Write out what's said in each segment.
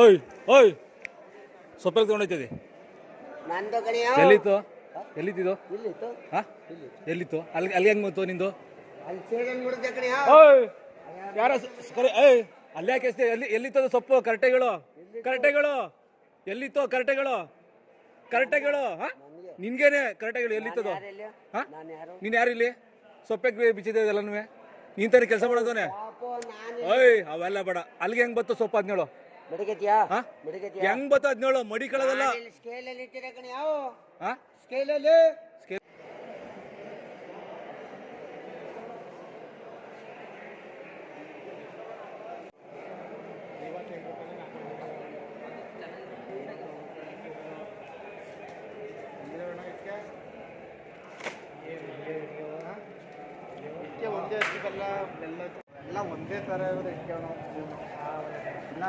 ಓಯ್ ಓಯ್. ಸೊಪ್ಪಲ್ಲಿ ತಗೊಂಡೋಯ್ತದೆ ನಂದು ಕಣಿಯ ಎಲ್ಲಿತ್ತು? ಎಲ್ಲಿದ್ದು ಇಲ್ಲಿತ್ತು. ಹಾ? ಎಲ್ಲಿತ್ತು? ಅಲ್ಲಿ ಅಲ್ಲಿ ಹೆಂಗ್ ಬಂತು ನಿಂದು? ಅಲ್ಲಿ ಸೇಡನ್ ಮುಡಿದ ಕಣಿಯ ಓಯ್. ಯಾರ ಕರೆ ಏಯ್. ಅಲ್ಲಿ ಯಾಕೆ ಎಸ್ದೆ ಎಲ್ಲಿ ಎಲ್ಲಿತ್ತದು ಸೊಪ್ಪು? ಕರಟೆಗಳು. ಕರಟೆಗಳು. ಎಲ್ಲಿತ್ತು ಕರಟೆಗಳು. ಕರಟೆಗಳು ಹಾ? ನಿನ್ಗೇನೆ ಕರಟೆಗಳು ಎಲ್ಲಿತ್ತದು? ಹಾ? ನಾನು ಯಾರು? ನೀನ್ ಯಾರು ಇಲ್ಲಿ? ಸೊಪ್ಪೆಗೆ ಬಿಚ್ಚಿದೆ ಎಲ್ಲನೂ ನೀನ್ ತಾನೇ ಕೆಲಸ ಮಾಡೋದೋನೆ ಪಾಪು ನಾನು. ಓಯ್ ಅವೆಲ್ಲ ಬೇಡ. ಅಲ್ಲಿಗೆ ಹೆಂಗ್ ಬತ್ತು ಸೊಪ್ಪು ಹದಿನೇಳು ಮಿಡಿಗತಿಯಾ ಹಾ? ಮಿಡಿಗತಿಯಾ ಹೆಂಗ್ ಬತ್ತ ಹದಿನೇಳು ಮಡಿ ಕಳದಲ್ಲ ಸ್ಕೇಲ್ ಅಲ್ಲಿ ಇಟ್ಟಿರ ಕಣಿ ಯಾವ. ಸ್ಕೇಲ್ ಅಲ್ಲಿ ಒಂದೇ ಸಿಗಲ್ಲ ಎಲ್ಲ ಎಲ್ಲ ಒಂದೇ ಥರ ಇರೋದು ಇಟ್ಕೇವ್ ನಾವು ಎಲ್ಲ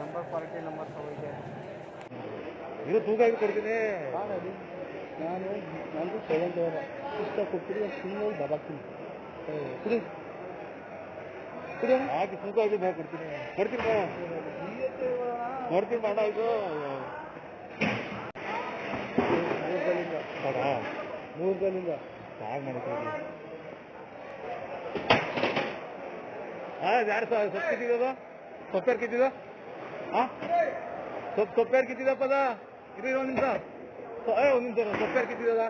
ನಂಬರ್ ಕ್ವಾಲಿಟಿ ನಂಬರ್ ಇದೆ. ಇದು ತೂಕ ಹೇಗೆ ಕೊಡ್ತೀನಿ ನಾನು ನಂದು ಸೈಲೆಂಟ್ ಅವರ ಇಷ್ಟ ಕೊಟ್ಟಿರಿ ತಿಂಗಳು ದಬಾಕ್ತೀನಿ. ಕುಡಿ. ಕುಡಿ ಹಾಕಿ ತೂಕ ಇದು ಬೇಗ ಕೊಡ್ತೀನಿ ಕೊಡ್ತೀನಿ ಬಾ ನೋಡ್ತೀನಿ ಬೇಡ ಇದು. ಮೂರ್ಗಲಿಂದ ಮೂರ್ಗಲಿಂದ ಸಾಗ್ ಮಾಡ್ತೀವಿ ಹಾ ಯಾರು ಸೊಪ್ಪು ಕಿತ್ತಿದ್ದು ಸೊಪ್ಪೇರ್ ಕಿತ್ತಿದ್ದು? ಹಾ ಸೊಪ್ಪು ಸೊಪ್ಪೇರ್ ಕಿತ್ತಿದಪ್ಪದ ಇರು, ಒಂದ್ ನಿಮಿಷ. ಏ ಒಂದ್ ನಿಮಿಷ ಸೊಪ್ಪೇರ್ ಕಿತ್ತಿದದ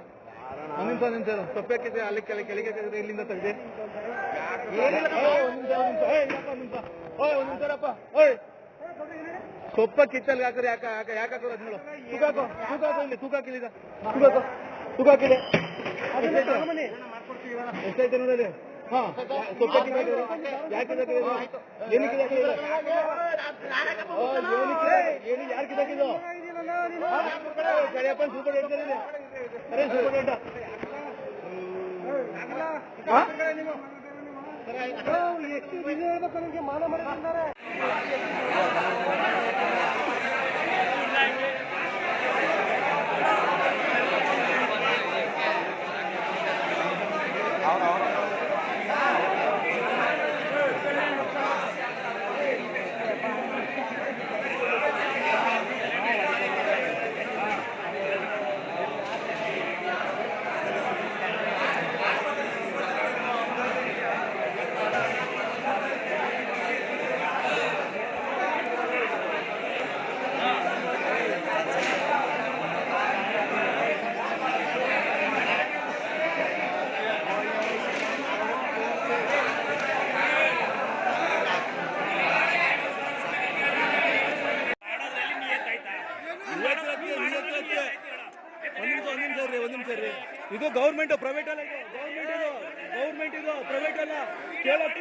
ಒಂದ್ ನಿಮಿಷ ಒಂದ್ ನಿಮಿಷ ಸೊಪ್ಪೇರ್ ಕಿತ್ತಿದೆ ಅಲ್ಲಿ ಕೆಳಗೆ ಕೆಳಗೆ ಇಲ್ಲಿಂದ ತೆಗ್ದೆ. ಒಂದ್ ನಿಮಿಷರಪ್ಪ ಓಯ್ ಸೊಪ್ಪ ಕಿತ್ತಲ್ಲಿ ಹಾಕೋರು ಯಾಕೆ ಯಾಕ ಯಾಕೆ ಹಾಕೋರು ಅದ್ನೇಳು ತೂಕ ಹಾಕೋ ತೂಕ ಹಾಕೋ ಇಲ್ಲಿ ತೂಕ ಹಾಕಿಲ್ಲ ತೂಕ ಹಾಕೋ ತೂಕ ಹಾಕಿದೆ ಎಷ್ಟೈತೆ ನೋಡಲಿ ಹಾ ಸೊಪ್ಪ ಕಿತ್ತಾಕಿದ್ರು ಯಾಕೆ ಕಿತ್ತಾಕಿದ್ರು ಏನಕ್ಕೆ ಕಿತ್ತಾಕಿದ್ರು ಓ, ಏನಕ್ಕೆ ಏನು ಯಾರು ಕಿತ್ತಾಕಿದ್ದು ಕರಿಯಪ್ಪ ಸೂಪರ್ ರೀ ಒಂದು ನಿಮಿಷ ರೀ ಇದು ಗೌರ್ಮೆಂಟ್ ಪ್ರೈವೇಟ್ ಅಲ್ಲ ಇದು ಗೌರ್ಮೆಂಟ್ ಇದು ಗೌರ್ಮೆಂಟ್ ಇದು ಪ್ರೈವೇಟ್ ಅಲ್ಲ ಕೇಳೋಕ್ಕೆ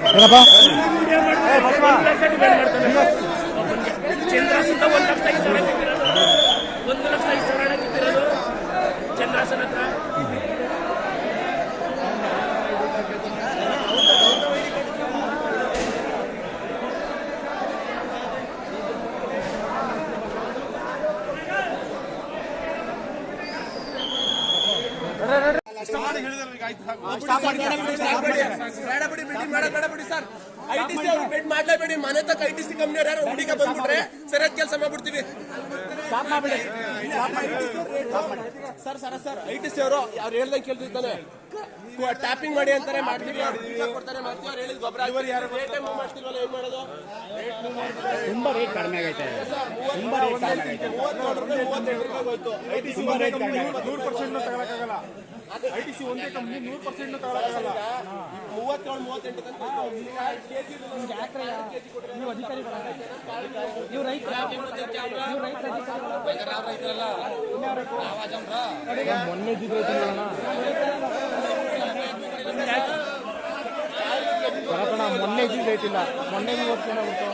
ಚಂದ್ರಾಸನ ಒಂದು ಲಕ್ಷ ಐದು ಸಾವಿರ ಕಿತ್ತಿರೋದು. ಒಂದು ಲಕ್ಷ ಐದು ಸಾವಿರ ಚಂದ್ರಾಸನ ಹತ್ರ. ಬೆಡ್ ಮಾಡ್ಲೇಬೇಡಿ. ಮನೆ ತಕ್ಕ ಐ ಟಿ ಸಿ ಕಂಪ್ನಿ ಯಾರು ಹುಡುಗ ಬಂದ್ಬಿಟ್ರೆ ಸರಿಯಾದ ಕೆಲಸ ಮಾಡ್ಬಿಡ್ತೀವಿ. Sir sir sir. I T C ಅವರು ಅವ್ರು ಹೇಳ್ದಂಗೆ ಕೇಳ್ತಿದ್ದಾನೆ ಟ್ಯಾಪಿಂಗ್ ಮಾಡಿ ಅಂತಾರೆ ಮಾಡ್ತೀವಿ ಕೊಡ್ತಾರೆ ಮಾಡ್ತೀವಿ ಅವ್ರು ಹೇಳಿದ ಗೊಬ್ಬರ ರೇಟ್ ಟೈಮ್ ಮಾಡ್ತಿಲ್ವಲ್ಲ ಏನ್ ಮಾಡೋದು? ತುಂಬಾ ರೇಟ್ ಕಡಿಮೆ ಆಗೈತೆ. ತುಂಬಾ ರೇಟ್ ಕಡಿಮೆ ಆಗೈತೆ ಮೂವತ್ತೇಳು ರೂಪಾಯಿ ಮೂವತ್ತೆಂಟು ರೂಪಾಯಿ ಹೋಯ್ತು. ಐ ಟಿ ಸಿ ಒಂದೇ ಕಂಪ್ನಿ ನೂರು ಪರ್ಸೆಂಟ್ ತಗೊಳಕ್ಕಾಗಲ್ಲ. ಐ ಟಿ ಸಿ ಒಂದೇ ಕಂಪ್ನಿ ನೂರು ಪರ್ಸೆಂಟ್ ತಗೊಳಕ್ಕಾಗಲ್ಲ. ಮೂವತ್ತೇಳು ಮೂವತ್ತೆಂಟು ತನಕ ಮೊನ್ನೆ ಇದ್ದಿದ್ದು ಕಣ ಮೊನ್ನೆ ಇದ್ದಿದ್ದು ರೇಟ್ ಇಲ್ಲ. ಮೊನ್ನೆ ಇವತ್ತು ಏನಾಗುತ್ತೆ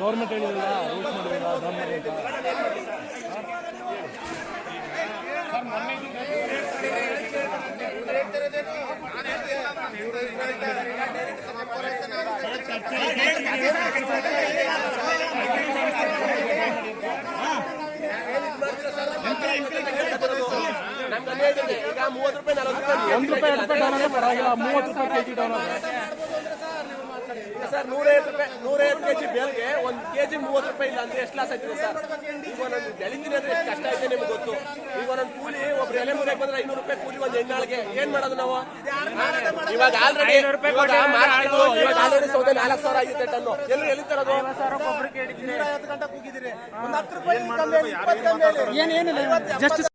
ಗೌರ್ಮೆಂಟ್ ಹೇಳಿದಿಲ್ಲ ರೂಲ್ಸ್ ಮಾಡಿದಿಲ್ಲ ಗೌರ್ಮೆಂಟ್ ಒಂದು ರೂಪಾಯಿ ಎರಡು ರೂಪಾಯಿ ಡೌನ್ ಪರವಾಗಿಲ್ಲ ಮೂವತ್ತು ರೂಪಾಯಿ ಕೆ ಜಿ ಡೌನ್ ಸರ್ ನೂರೈವತ್ತು ರೂಪಾಯಿ ನೂರೈವತ್ತು ಕೆಜಿ ಬೇಲ್ಗೆ ಒಂದು ಕೆಜಿ ಮೂವತ್ತು ರೂಪಾಯಿ ಇಲ್ಲ ಅಂದ್ರೆ ಎಷ್ಟು ಲಾಸ್ ಆಯ್ತದೆ ಸರ್? ಈಗ ಒಂದೊಂದು ಬೆಳಿತೀನಿ ಅಂದ್ರೆ ಎಷ್ಟು ಕಷ್ಟ ಐತೆ ನಿಮ್ಗೆ ಗೊತ್ತು? ಈಗ ಒಂದೊಂದು ಕೂಲಿ ಒಬ್ರು ಎಲೆ ಮುರಿಯಕ್ಕೆ ಬಂದ್ರೆ ಐನೂರು ರೂಪಾಯಿ ಕೂಲಿ ಒಂದು ಹೆಣ್ಣಾಳಿಗೆ ಏನ್ ಮಾಡೋದು ನಾವು? ಇವಾಗ ಆಲ್ರೆಡಿ ಇವಾಗ ಆಲ್ರೆಡಿ ಸೌದೆ ನಾಲ್ಕು ಸಾವಿರ ಆಗಿದೆ ಟನ್ನು. ಎಲ್ಲಿ ಎಲ್ಲಿ ತರೋದು? ಒಂದು ಹತ್ತು ರೂಪಾಯಿ.